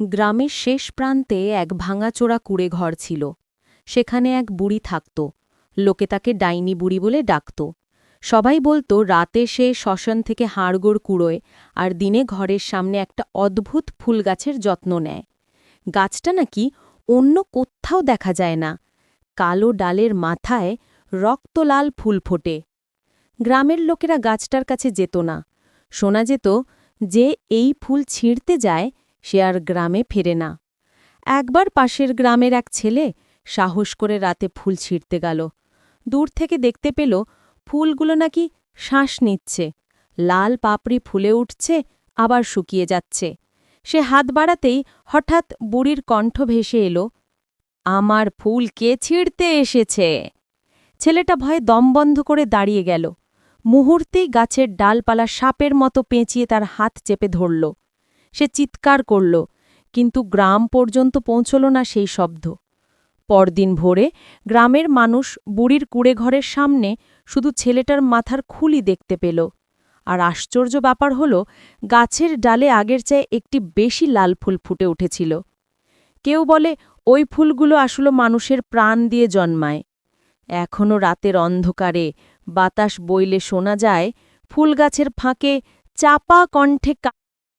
গ্রামের শেষ প্রান্তে এক ভাঙাচোরা কুড়ে ঘর ছিল। সেখানে এক বুড়ি থাকত। লোকে তাকে ডাইনি বুড়ি বলে ডাকত। সবাই বলতো, রাতে সে শ্মশান থেকে হাড়গোড় কুড়োয় আর দিনে ঘরের সামনে একটা অদ্ভুত ফুল গাছের যত্ন নেয়। গাছটা নাকি অন্য কোত্থাও দেখা যায় না। কালো ডালের মাথায় রক্তলাল ফুল ফোটে। গ্রামের লোকেরা গাছটার কাছে যেত না। শোনা যেত যে এই ফুল ছিঁড়তে যায় সে আর গ্রামে ফেরে না। একবার পাশের গ্রামের এক ছেলে সাহস করে রাতে ফুল ছিঁড়তে গেল। দূর থেকে দেখতে পেল ফুলগুলো নাকি শ্বাস নিচ্ছে। লাল পাপড়ি ফুলে উঠছে, আবার শুকিয়ে যাচ্ছে। সে হাত বাড়াতেই হঠাৎ বুড়ির কণ্ঠ ভেসে এলো, আমার ফুল কে ছিঁড়তে এসেছে? ছেলেটা ভয়ে দম বন্ধ করে দাঁড়িয়ে গেল। মুহূর্তেই গাছের ডালপালা সাপের মতো পেঁচিয়ে তার হাত চেপে ধরল। সে চিৎকার করল, কিন্তু গ্রাম পর্যন্ত পৌঁছল না সেই শব্দ। পরদিন ভোরে গ্রামের মানুষ বুড়ির কুড়ে ঘরের সামনে শুধু ছেলেটার মাথার খুলি দেখতে পেল। আর আশ্চর্য ব্যাপার হল, গাছের ডালে আগের চেয়ে একটি বেশি লাল ফুল ফুটে উঠেছিল। কেউ বলে, ওই ফুলগুলো আসলে মানুষের প্রাণ দিয়ে জন্মায়। এখনও রাতের অন্ধকারে বাতাস বইলে শোনা যায়, ফুলগাছের ফাঁকে চাপা কণ্ঠে